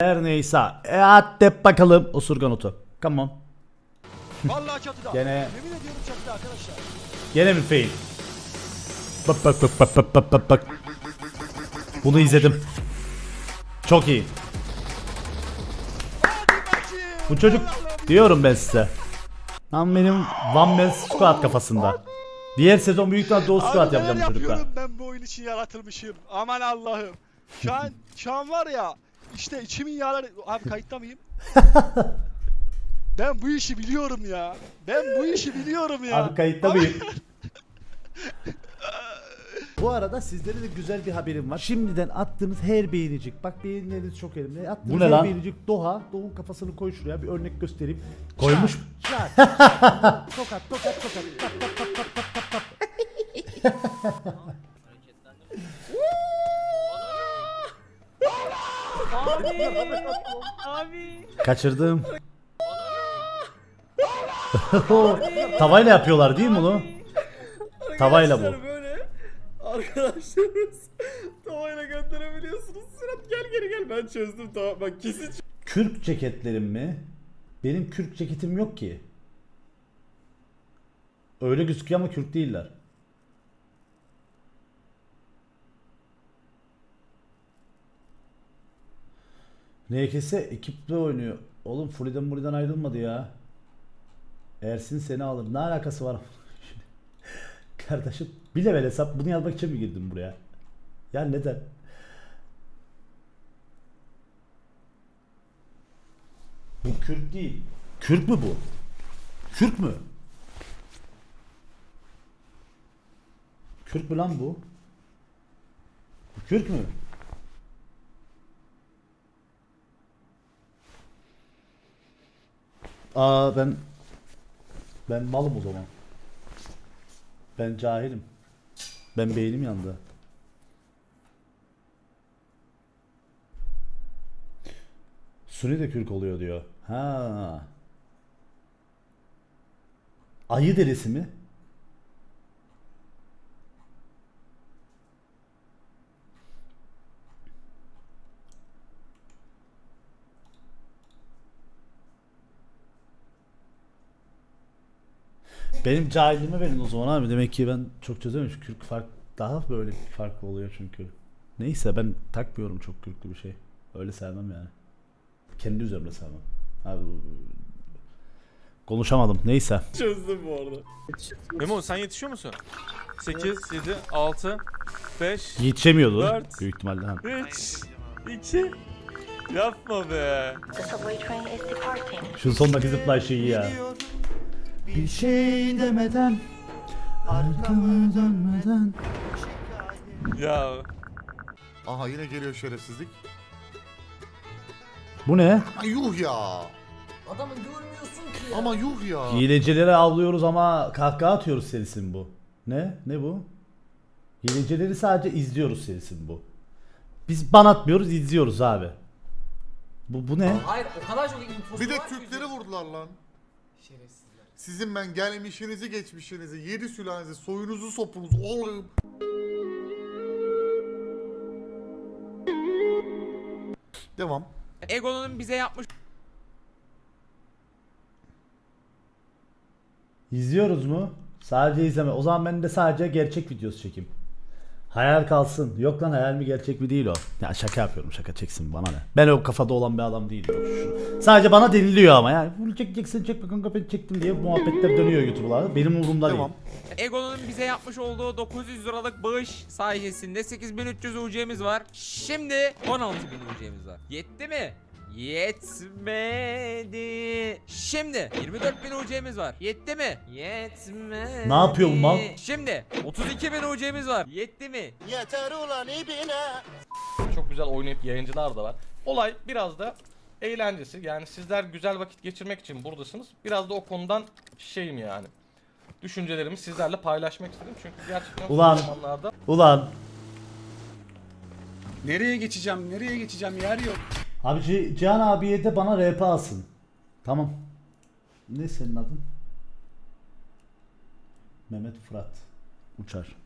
Her neyse. E hadi bakalım. Osurgan otu. Come on. Vallahi çatıda. Gene- Yemin ediyorum çatıda arkadaşlar. Gene mi fail? Bak bak bak bak bak bak bak bak. Bunu izledim. Çok iyi. Bu çocuk diyorum ben size. Tam benim One Man Squad kafasında. Diğer sezon büyük ihtimalle Doğu Squad yapacağım bu çocukla. yapıyorum ben bu oyun için yaratılmışım. Aman Allah'ım. Şu an, şu an var ya işte içimin yağları... Abi kayıtta mıyım? ben bu işi biliyorum ya. Ben bu işi biliyorum ya. Abi kayıtta mıyım? Bu arada sizlere de güzel bir haberim var. Şimdiden attığınız her beğenicik, bak beğenileriniz çok elimde. Attığınız Bu ne her lan? beğenicik Doğa, Doğu'nun kafasını koy şuraya bir örnek göstereyim. Koymuş. Çat. tokat, tokat, tokat. Tap, tap, tap, tap, tap, tap, tap. Kaçırdım. Tavayla yapıyorlar değil mi bunu? Tavayla bu. Böyle arkadaşlarımız tavayla gönderebiliyorsunuz. Sırat gel geri gel ben çözdüm tamam bak kesin Kürk ceketlerim mi? Benim kürk ceketim yok ki. Öyle gözüküyor ama kürk değiller. NKS ekiple oynuyor. Oğlum Furi'den buradan ayrılmadı ya. Ersin seni alır. Ne alakası var? Kardeşim bir level hesap bunu yazmak için mi girdim buraya? Ya neden? Bu kürk değil. Kürk mü bu? Kürk mü? Kürk mü lan? Bu Kürk mü? Aa ben ben malım o zaman. Ben cahilim. Ben beynim yandı. Suni de kürk oluyor diyor. Ha. Ayı derisi mi? Benim cahilliğime verin o zaman abi. Demek ki ben çok çözememişim. Kürk fark daha böyle farklı oluyor çünkü. Neyse ben takmıyorum çok kürklü bir şey. Öyle sevmem yani. Kendi üzerimde sevmem. Abi konuşamadım. Neyse. çözdüm bu arada. Memo sen yetişiyor musun? 8, 7, 6, 5, Yetişemiyordu. Dört. Büyük ihtimalle. Ha. 3, 2, yapma be. The subway train is departing. Şu sondaki zıplay şeyi ya. Bir şey demeden arkamı dönmeden Ya Aha yine geliyor şerefsizlik. Bu ne? Ay yuh ya. Adamı görmüyorsun ki Ama yuh ya. Hilecileri avlıyoruz ama kahkaha atıyoruz serisi mi bu? Ne? Ne bu? Hilecileri sadece izliyoruz serisi mi bu? Biz ban atmıyoruz izliyoruz abi. Bu, bu ne? Hayır o kadar çok infosu Bir de var ki Türkleri vurdular lan. Şerefsizler. Sizin ben gelmişinizi geçmişinizi, yedi sülalenizi, soyunuzu sopunuzu oğlum. Devam. Ego'nun bize yapmış İzliyoruz mu? Sadece izleme. O zaman ben de sadece gerçek videosu çekeyim. Hayal kalsın. Yok lan hayal mi gerçek mi değil o. Ya şaka yapıyorum şaka çeksin bana ne. Ben o kafada olan bir adam değilim. Sadece bana deniliyor ama yani. Bunu çekeceksin çekme kanka ben çektim diye muhabbetler dönüyor YouTube'larda. Benim umurumda Devam. değil. Ego'nun bize yapmış olduğu 900 liralık bağış sayesinde 8300 UC'miz var. Şimdi 16000 UC'miz var. Yetti mi? Yetmedi. Şimdi 24000 UC'miz var. Yetti mi? Yetmedi. Ne yapıyor bu mal? Şimdi 32000 UC'miz var. Yetti mi? çok güzel oynayıp yayıncılar da var. Olay biraz da eğlencesi. Yani sizler güzel vakit geçirmek için buradasınız. Biraz da o konudan şeyim yani. Düşüncelerimi sizlerle paylaşmak istedim. Çünkü gerçekten son Ulan. zamanlarda Ulan. Nereye geçeceğim? Nereye geçeceğim? Yer yok. Abi C- Cihan abiye de bana RP alsın. Tamam. Ne senin adın? Mehmet Fırat. Uçar.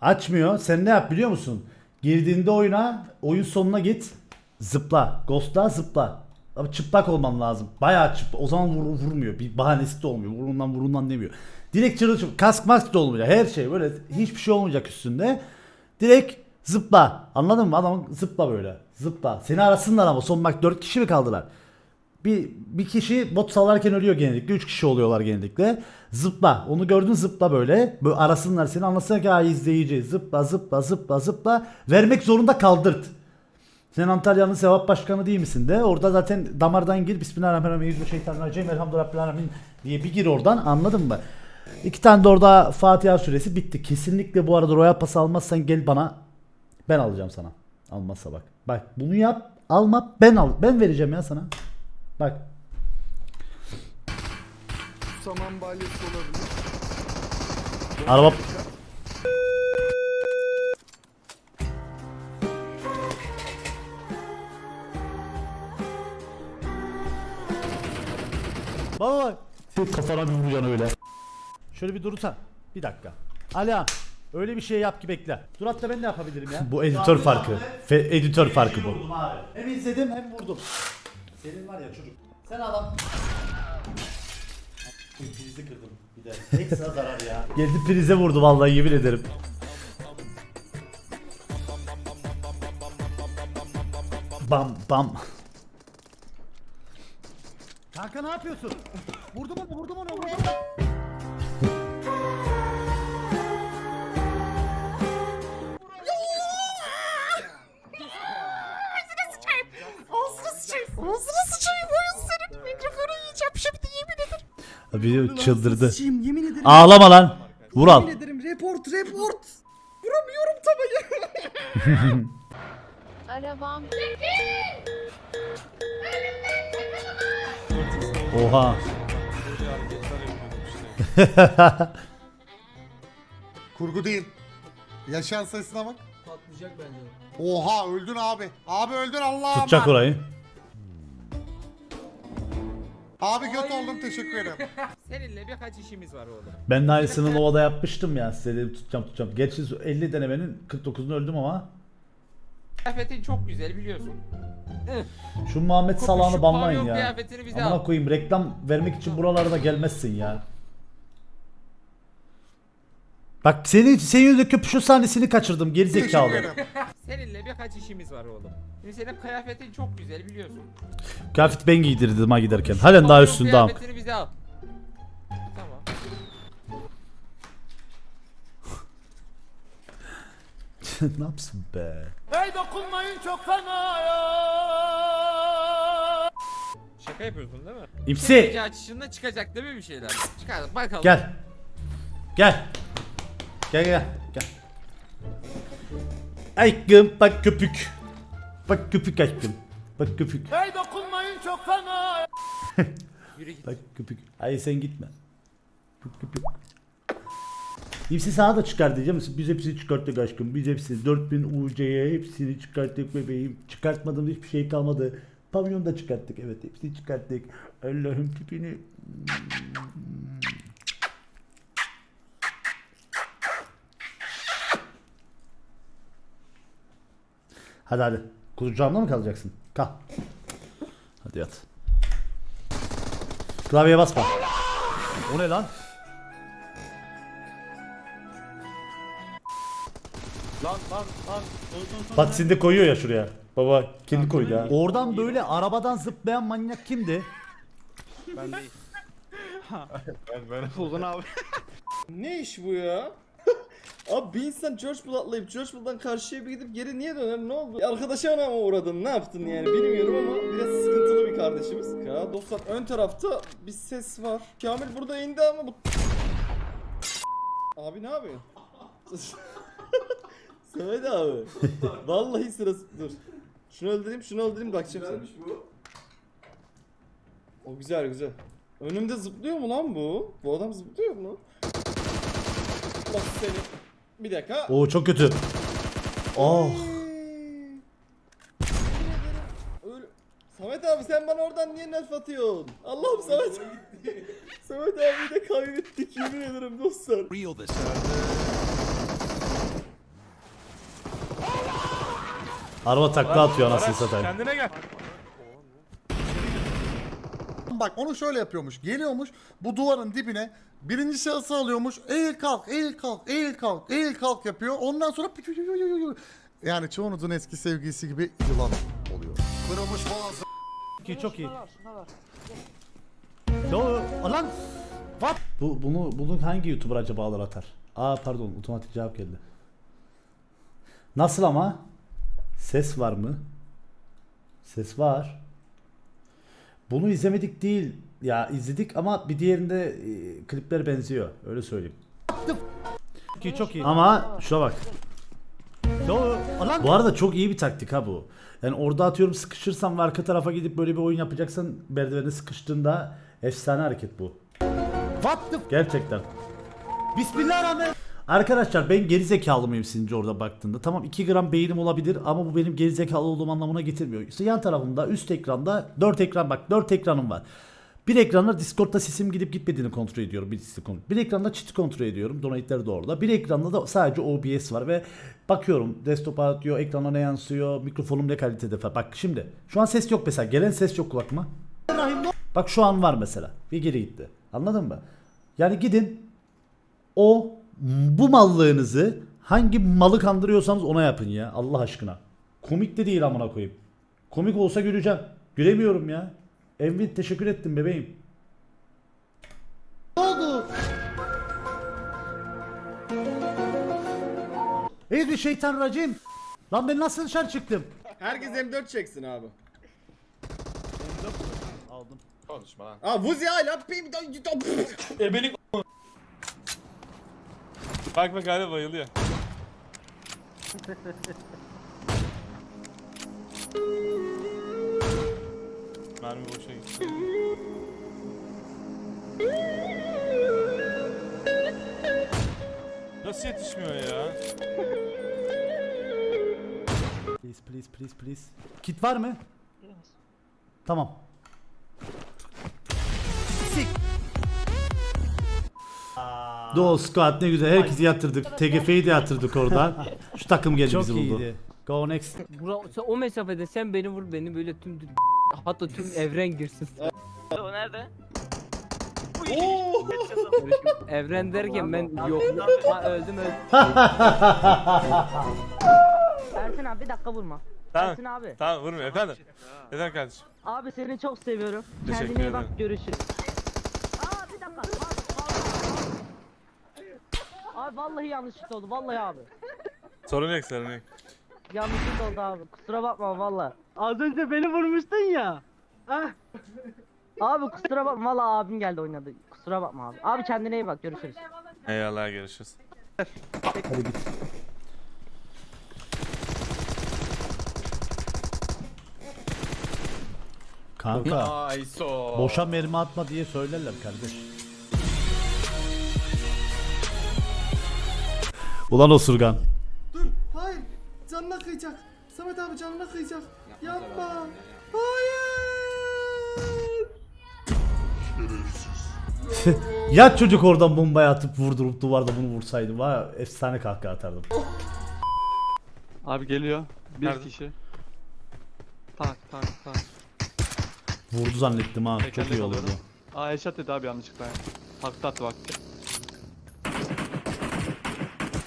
Açmıyor. Sen ne yap biliyor musun? Girdiğinde oyuna, oyun sonuna git. Zıpla. Ghost'la zıpla. Ama çıplak olman lazım. Bayağı çıplak. O zaman vur, vurmuyor. Bir bahanesi de olmuyor. Vurundan vurundan demiyor. Direkt çırılçıplak. Kask mask da olmayacak. Her şey böyle. Hiçbir şey olmayacak üstünde. Direkt zıpla. Anladın mı? Adam zıpla böyle. Zıpla. Seni arasınlar ama son bak 4 kişi mi kaldılar? Bir, bir kişi bot sallarken ölüyor genellikle. 3 kişi oluyorlar genellikle. Zıpla. Onu gördün zıpla böyle. Böyle arasınlar seni anlasana ki ha izleyici. Zıpla zıpla zıpla zıpla. Vermek zorunda kaldırt. Sen Antalya'nın sevap başkanı değil misin de? Orada zaten damardan gir. Bismillahirrahmanirrahim. Euzubillahimineşşeytanirracim. Elhamdülillahirrahmanirrahim diye bir gir oradan. Anladın mı? İki tane de orada Fatiha suresi bitti. Kesinlikle bu arada royal pas almazsan gel bana. Ben alacağım sana. Almazsa bak. Bak bunu yap. Alma ben al. Ben vereceğim ya sana. Bak. Saman balyası olabilir. Araba Baba bak. Senin kafana bir vuracaksın öyle. Şöyle bir durursan. Bir dakika. Alihan. Öyle bir şey yap ki bekle. Dur hatta ben de yapabilirim ya. bu editör farkı. Fe- editör farkı bu. Hem izledim hem vurdum. Senin var ya çocuk. Sen adam. Prizi kırdım bir de. Ekstra zarar ya. Geldi prize vurdu vallahi yemin ederim. Bam bam. Kanka ne yapıyorsun? Vurdum onu vurdum onu vurdum onu. Abi çıldırdı. Sıçayım yemin ederim. Ağlama lan. Vural. Yemin ederim report report. Vuramıyorum tabayı. Arabam Oha. Kurgu değil. Yaşayan sayısına bak. Patlayacak bence. Oha öldün abi. Abi öldün Allah'ım. Tutacak orayı. Abi göt oldum teşekkür ederim. Seninle birkaç işimiz var oğlum. Ben de aynısını Nova'da yapmıştım ya. Size dedim tutacağım tutacağım. Gerçi 50 denemenin 49'unu öldüm ama. Kıyafetin çok güzel biliyorsun. Şu Muhammed Salah'ını banlayın ya. kıyafetini bize Amına koyayım reklam vermek için buralara da gelmezsin ya. Bak senin senin yüzünden köpüşün sahnesini kaçırdım geri Teşekkür zekalı. ederim. Seninle birkaç işimiz var oğlum. Şimdi senin kıyafetin çok güzel biliyorsun. Kıyafet ben giydirdim ha giderken. Halen daha üstünde am. Kıyafetini bize al. Tamam. ne yapsın be? Şaka yapıyorsun değil mi? İpsi Gece açışında çıkacak değil mi bir şeyler? Çıkar bakalım. gel. Gel. Gel gel gel. Aykım bak köpük. Bak köpük aykım. Bak köpük. Yürü git. Bak köpük. Hayır sen gitme. Köpük köpük. İpsi sana da çıkar diyeceğim. Biz hepsini çıkarttık aşkım. Biz hepsini 4000 UC'ye hepsini çıkarttık bebeğim. Çıkartmadığımız hiçbir şey kalmadı. Pavyonu da çıkarttık. Evet hepsini çıkarttık. Allah'ım tipini. Hadi hadi. Kucağımda mı kalacaksın? Kal. Hadi yat. Klavyeye basma. O ne lan? Lan lan lan. Patisini de koyuyor ya şuraya. Baba kendi koydu ya. Oradan böyle arabadan zıplayan manyak kimdi? Ne iş bu ya? Abi bir insan George Bull atlayıp George Bull'dan karşıya bir gidip geri niye döner ne oldu? Arkadaşa mı uğradın ne yaptın yani bilmiyorum ama biraz sıkıntılı bir kardeşimiz. Ya dostlar ön tarafta bir ses var. Kamil burada indi ama bu... Abi ne yapıyorsun? Samet abi. Vallahi sırası dur. Şunu öldüreyim şunu öldüreyim bakacağım sana. O güzel güzel. Önümde zıplıyor mu lan bu? Bu adam zıplıyor mu? Bak seni. Bir dakika. Oo çok kötü. Oh. Samet abi sen bana oradan niye nerf atıyorsun? Allah'ım Samet. Samet abi de kaybettik yemin ederim dostlar. Real this. Araba takla atıyor anasını satayım. Kendine gel. Bak onu şöyle yapıyormuş. Geliyormuş bu duvarın dibine birinci şahısı alıyormuş. Eğil kalk, eğil kalk, eğil kalk, eğil kalk yapıyor. Ondan sonra yani çoğunuzun eski sevgilisi gibi yılan oluyor. Kırılmış boğaz. Çok iyi çok iyi. Yo lan What? Bu bunu bunu hangi YouTuber acaba alır atar? Aa pardon otomatik cevap geldi. Nasıl ama? Ses var mı? Ses var. Bunu izlemedik değil. Ya izledik ama bir diğerinde e, klipler benziyor. Öyle söyleyeyim. Çok iyi çok iyi. Ama şuna bak. Bu arada çok iyi bir taktik ha bu. Yani orada atıyorum sıkışırsan ve arka tarafa gidip böyle bir oyun yapacaksan merdivene sıkıştığında efsane hareket bu. Gerçekten. Bismillahirrahmanirrahim. Arkadaşlar ben geri zekalı mıyım sizce orada baktığında? Tamam 2 gram beynim olabilir ama bu benim geri zekalı olduğum anlamına getirmiyor. İşte yan tarafımda üst ekranda 4 ekran bak 4 ekranım var. Bir ekranda Discord'da sesim gidip gitmediğini kontrol ediyorum. Bir, bir ekranda chat kontrol ediyorum. Donate'leri de orada. Bir ekranda da sadece OBS var ve bakıyorum desktop'a atıyor, ekrana ne yansıyor, mikrofonum ne kalitede falan. Bak şimdi şu an ses yok mesela. Gelen ses yok kulakıma. Bak şu an var mesela. Bir geri gitti. Anladın mı? Yani gidin o bu mallığınızı hangi malı kandırıyorsanız ona yapın ya Allah aşkına. Komik de değil amına koyayım. Komik olsa güleceğim. Gülemiyorum ya. Evin teşekkür ettim bebeğim. Ne oldu? Eydi şeytan racim. Lan ben nasıl dışarı çıktım? Herkes M4 çeksin abi. Aldım. Konuşma lan. Aa Vuzi hala pim Ebelik Bak bak hala bayılıyor. Mermi boşa gitti. Nasıl yetişmiyor ya? Please please please please. Kit var mı? Tamam. Duo squad ne güzel. Herkesi yatırdık. TGF'yi de yatırdık orada. Şu takım geldi bizi buldu. Go next. Bura, sen o mesafede sen beni vur beni böyle tüm hatta tüm evren girsin. O nerede? evren derken ben yok. Ha, öldüm öldüm. Ersin abi bir dakika vurma. Tamam. Ersin abi. Tamam vurmuyor efendim. Efendim kardeşim. Abi seni çok seviyorum. Teşekkür Kendine iyi bak görüşürüz. Aa bir dakika. Abi, abi. Vallahi yanlışlıkla oldu vallahi abi. Sorun yok sorun yok. Yanlışlıkla oldu abi. Kusura bakma vallahi. Az önce beni vurmuştun ya. Ah. Abi kusura bakma vallahi abim geldi oynadı. Kusura bakma abi. Abi kendine iyi bak görüşürüz. Eyvallah görüşürüz. Hadi git. Kanka Ayso. boşa mermi atma diye söylerler kardeş. Ulan osurgan. Dur hayır canına kıyacak. Samet abi canına kıyacak. Yapma. Hayır. ya çocuk oradan bombayı atıp vurdurup duvarda bunu vursaydı var efsane kahkaha atardım. Abi geliyor. Bir Nerede? kişi. Tak tak tak. Vurdu zannettim ha çok Tekerlek iyi olurdu. alıyorum. Aa headshot dedi abi yanlışlıkla. Taktı attı bak.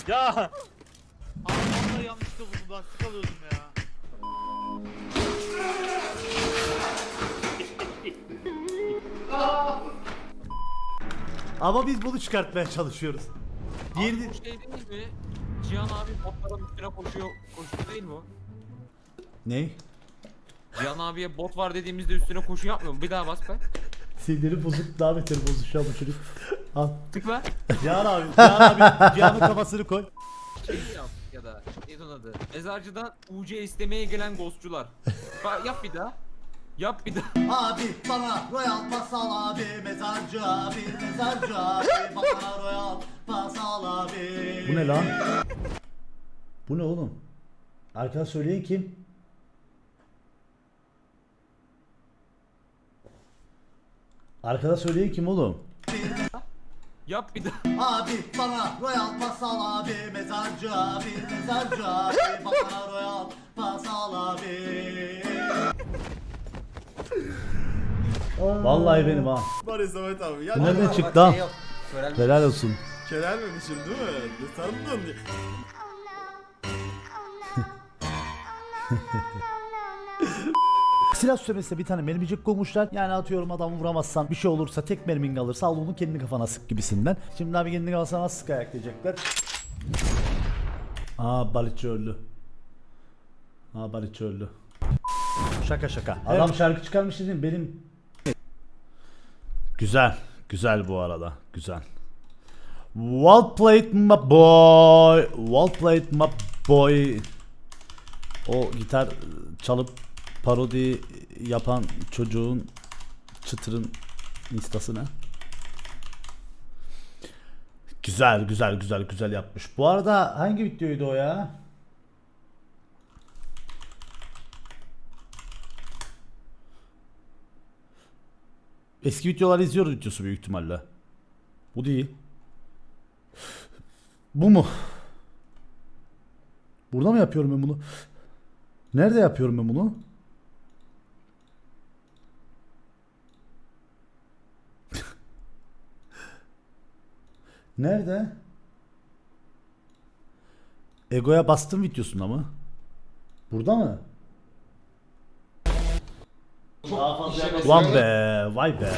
Ya. Vallahi yanlışlıkla vurdum lastik alıyordum ya. Ama biz bunu çıkartmaya çalışıyoruz. Diğeri Abi bu şey değil mi? Cihan abi botların üstüne koşuyor. Koşuyor değil mi o? ne? Cihan abiye bot var dediğimizde üstüne koşu yapmıyor mu? Bir daha bas be. Sinirleri bozuk daha beter bozuk şu an bu çocuk. Al. Tık be. Cihan abi, Cihan abi, Cihan'ın kafasını koy. Şey yap ya da neydi onun adı? Mezarcıdan UC istemeye gelen ghostçular. Yap bir daha. Yap bir daha. Abi bana royal pasal abi mezarcı abi mezarcı abi bana royal pasal abi. Bu ne lan? Bu ne oğlum? Arkadaş söyleyin kim? Arkadaş söyleyin kim oğlum? Yap bir daha. Abi bana royal pasal abi mezarcı abi mezarcı abi bana royal pasal abi. Vallahi benim ha. Var ya Samet abi. Ya Bu nereden çıktı ha? Helal olsun. Kerelmemişim değil mi? Ne sandın? diye. Silah süslemesine bir tane mermicik koymuşlar. Yani atıyorum adamı vuramazsan bir şey olursa tek mermin kalırsa al onu kendi kafana sık gibisinden. Şimdi abi kendi kafasına nasıl sık ayak diyecekler. Aa balıkçı öldü. Aa balıkçı öldü. Şaka şaka. Adam şarkı çıkarmış dedim benim. Güzel. Güzel bu arada. Güzel. Well played my boy. Well played my boy. O gitar çalıp parodi yapan çocuğun çıtırın instası ne? Güzel güzel güzel güzel yapmış. Bu arada hangi videoydu o ya? Eski videoları izliyoruz videosu büyük ihtimalle. Bu değil. Bu mu? Burada mı yapıyorum ben bunu? Nerede yapıyorum ben bunu? Nerede? Ego'ya bastım videosunda mı? Burada mı? Ulan be, vay be.